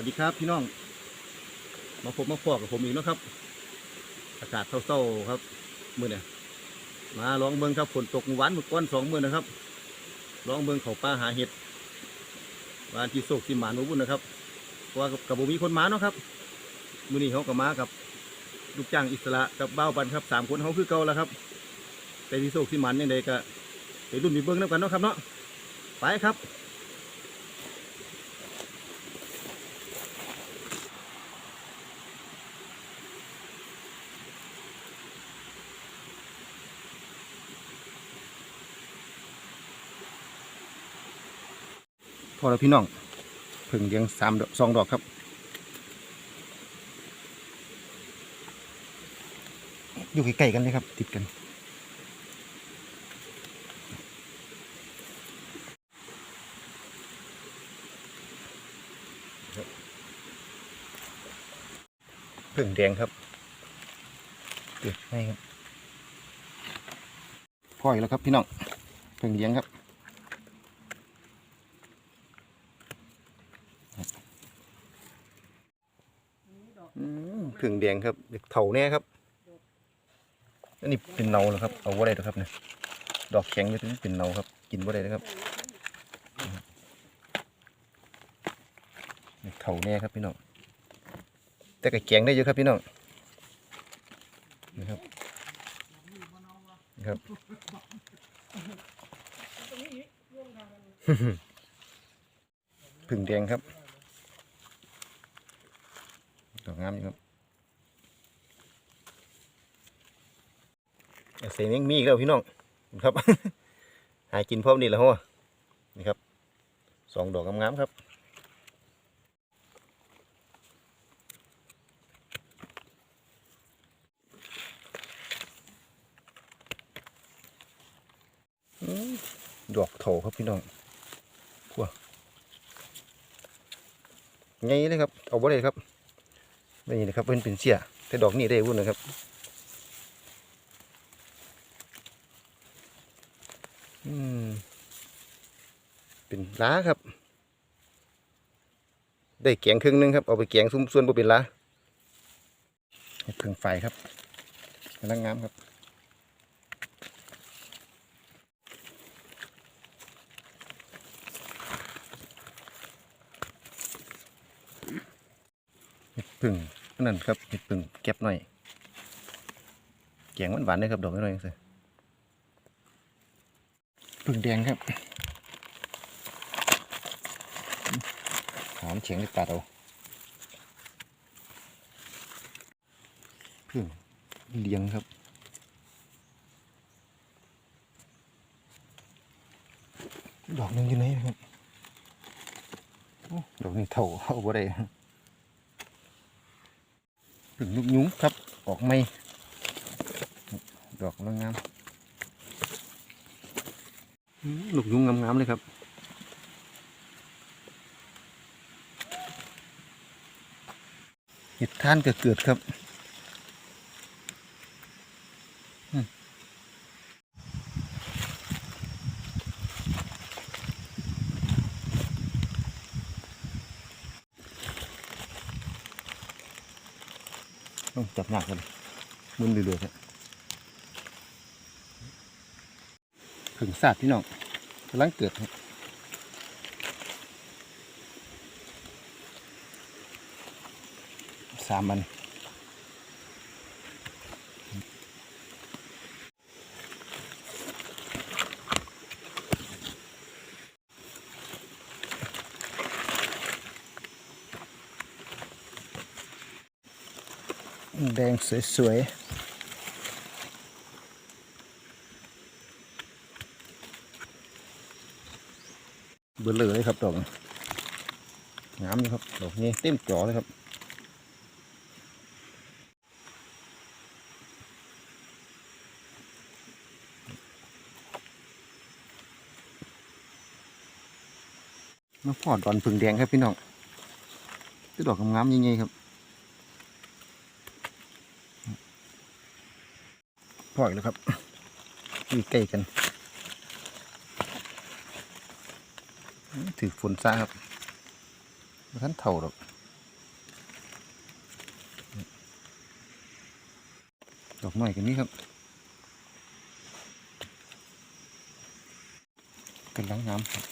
วัสดีครับพี่น้อง มาพบมาพอกับผมอีกแล้วครับอากาศเศร้าๆครับมือเนี่ยมาลองเบิ่งครับฝนตกหวานเมื่อก้อนสองมือนะครับลองเบิ่งเขาป่าหาเห็ดวานที่โศกที่หมานมาบุญนะครับเพราะว่ากับบุมีคนมาเนาะครับมือนี้เขาก็มากับลูกจ้างอิสระกับเบ้าบันครับสามคนเขาคือเก่าแล้วครับแต่ที่โศกที่หมันยังไงก็ไปรุ่นไปเบิ่งน้ำกันเนาะครับเนาะไปครับ พอแล้วพี่น้องเพิ่งเลี้ยงสามดอกสองดอกครับ อยู่ใกล้ๆกันเลยครับ ติดกันเพิ่งแดงครับเกิดให้ครับพ่ออีกแล้วครับพี่น้องเพิ่งเลี้ยงครับ อืมผึ่งแดงครับเด็กเถาแน่ครับ อันนี้เป็นเนาเหรอครับ เอาไ่ได้หรอครับเนี่ยดอกแข็งเลยถึงเป็นเนาครับ กินไ่ได้นะครับเด็กเถาแน่ครับพี่น้อง แต่ก็แกงได้เยอะครับพี่น้อง นะครับนะครับผึ่งแดงครับ ดอกงามอยู่ครับเสียงยังมีอีกแล้วพี่น้องครับ หากินพร้อมนี่แหล้วฮะนี่ครับสองดอกงามๆครับอืมดอกโถครับพี่น้องพวกไงเลยครับ เอาบ่ได้ครับ นี่นะครับเป็นเป็นเสียแต่ดอกนี่ได้วุ่นนะครับอืมเป็นล้าครับ ได้แกงครึ่งหนึงครับเอาไปแกงซุ้มส่วนบ่เป็นล้าเพิ่งไฟครับกำลังงามครับเพึ่ง นั่นครับเห็ดพึ่งเก็บหน่อยแกงหวานๆเลยครับดอกน้อยๆสิพึ่งแดงครับหอมเฉียงในปาดเอาพึ่งเลี้ยงครับดอกหนึงอยู่ไหนครับโอ้ดอกนี้เท่าเอาบ่ได้ ถึงลูกยุ้งครับ ออกไม่ ดอกงามอืมลูกยุ้งงามๆเลยครับเห็ดท่านก็เกิดครับ ต้องจับหนักกันมึนเรื่อยๆครับถึงศาสตร์พี่น้องกำลังเกิดครับสามมัน แดงสวย ๆเบลอเลยครับดอกงามเลยครับดอกนี้เต็มจอเลยครับมาพอดอนผึ่งแดงครับพี่น้องที่ดอกงามๆยังไงครับ พ่อยแล้วครับอยู่ใกล้กันถือฝนซาครับท่านเท่าหรอกดอกไม้กันนี้ครับกันล้างน้ำครับ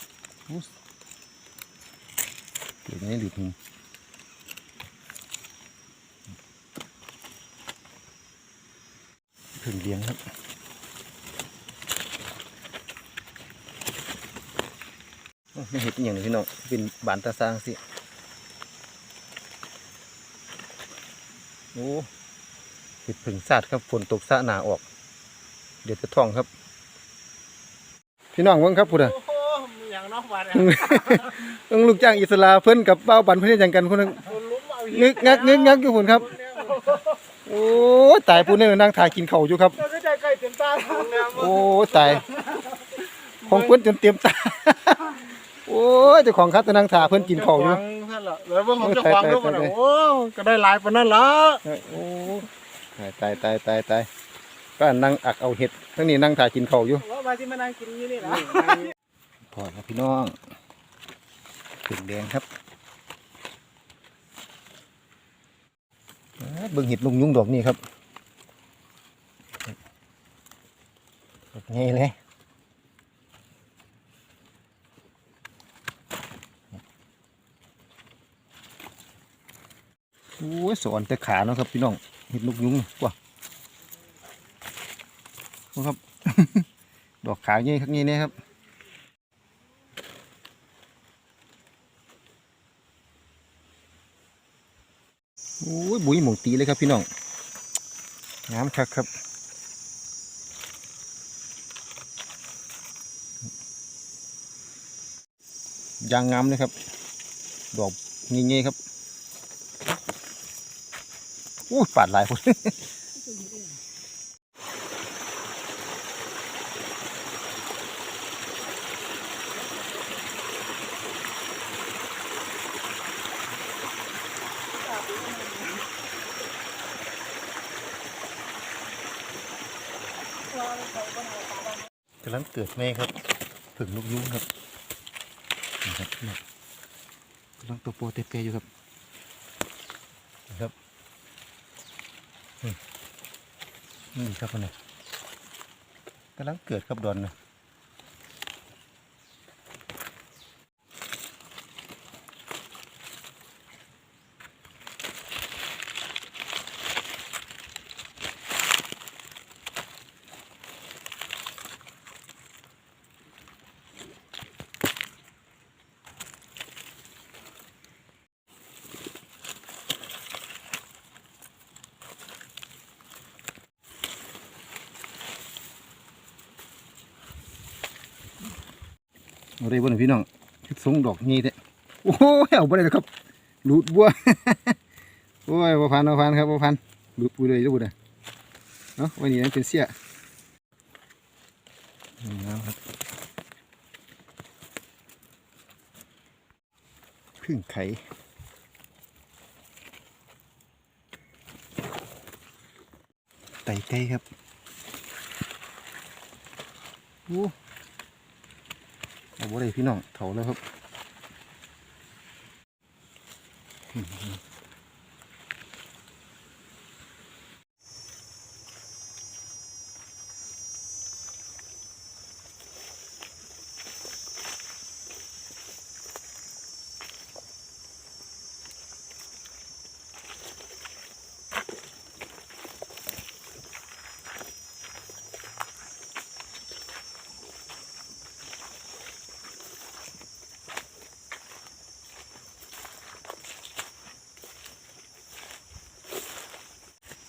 เดี๋ยวนี้หลุดหนึ่ง ถึงเลี้ยงครับโอ้ไม่เห็นอหย่างนี้พี่น้องเป็นบานตาสร้างสิโอ้เห็ดผึ่งซาดครับฝนตกซาหนาออก เดี๋ยวจะท่องครับ พี่น้องเบิ่งครับพูดอะโอ้โหอย่างนอกบ้านเนี่ยเบิ่งลูกจ้างอิสลาเพิ่นกับเป้าบันเพิ่นเฮ็ดหยังกันคนนึงคนลุ้มเอาหิงึกงักงึกงักอยู่พุ่นครับ โอ้ยตายผู้นึงนั่งถ่ายกินข้าวอยู่ครับ เราก็ใจใกล้เต็มตาแล้วโอ้ยตายของเพิ่นจนเต็มตา โอ้ยเจ้าของครับจะนั่งถ่าเพิ่นกินข้าวอยู่ เพื่อนเหรอแล้วเบิ่งของเจ้าของด้วยมันโอ้ก็ได้หลายปานนั้นละโอ้ยตายตายตายตายก็นั่งอักเอาเห็ดทั้งนี้นั่งถ่ายกินข้าวอยู่ว่ามาที่มานั่งกินอยู่นี่นะพอครับพี่น้องถึงแดงครับอ่า เบิ่งเห็ดลุงยุงดอกนี่ครับไงเลยโอ้ยสอนแต่ขาเนาะครับพี่น้องเห็ดลูกยุงว้าว้าครับ ดอกขาวเงี้ยครับงี้เนี่ยครับ โอ้ย บุ้ยหมองตีเลยครับพี่น้องงามคักครับยางงามเลยครับ ดอกเงี้ยๆครับอู้ปาดหลายคน กำลังเกิดแม่ครับผึ่งลูกยุ้งครับนะครับกำลังตัวโปรเตเปอยู่ครับนะครับนี่นี่ครับคนนี้กำลังเกิดครับดอนนะ อาได้บ่เนี่ยพี่น้องทิศสงดอกงี้เด้โอ้ยเอาบ่ได้แล้วครับหลุดบัวโอ้ยบ่พันบ่พันครับบ่พันหลุดบัวเลยหลุดอะเนาะวันนี้นั่นเป็นเสี้ยนี่นะครับพึ่งไข่ไต่ไก่ครับโอ้ เอาบ่ได้พี่น้องเถาแล้วครับ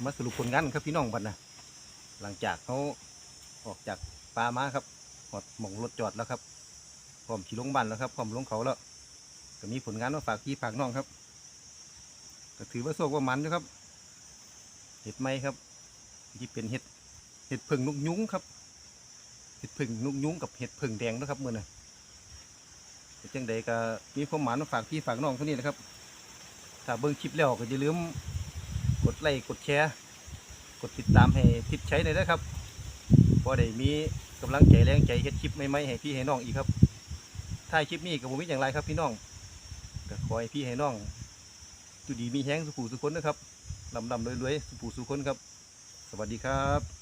มาสรุปผลงานครับพี่น้องบัดนนะหลังจากเขาออกจากป่ามาครับหอดหม่องรถจอดแล้วครับพร้อมขี่ลงบ้านแล้วครับพร้อมลงเขาแล้วก็มีผลงานมาฝากพี่ฝากน้องครับก็ถือว่าโชคว่ามันอยู่ครับ เห็ดไหมครับที่เป็นเห็ดเห็ดผึ่งนกยุ้งครับเห็ดผึ่งนกยุ้งกับเห็ดผึ่งแดงนะครับมื่อน่ะเป็นจังใดก็มีความหมายมาฝากพี่ฝากน้องเท่านี้นะครับถ้าเบิ่งคลิปแล้วก็อย่าลืม กดไลค์กดแชร์กดติดตามให้ทิปใช้เลยนะครับพอได้มีกำลังใจแรงใจเฮ็ดคลิปใหม่ๆให้พี่ให้น้องอีกครับถ้าคลิปนี้กับผมมิอย่างไรครับพี่น้องก็ขอให้พี่ให้น้องจุดดีมีแห้งสุขูสุขคนนะครับลำลำรวยๆสุขูสุขคนครับ สวัสดีครับ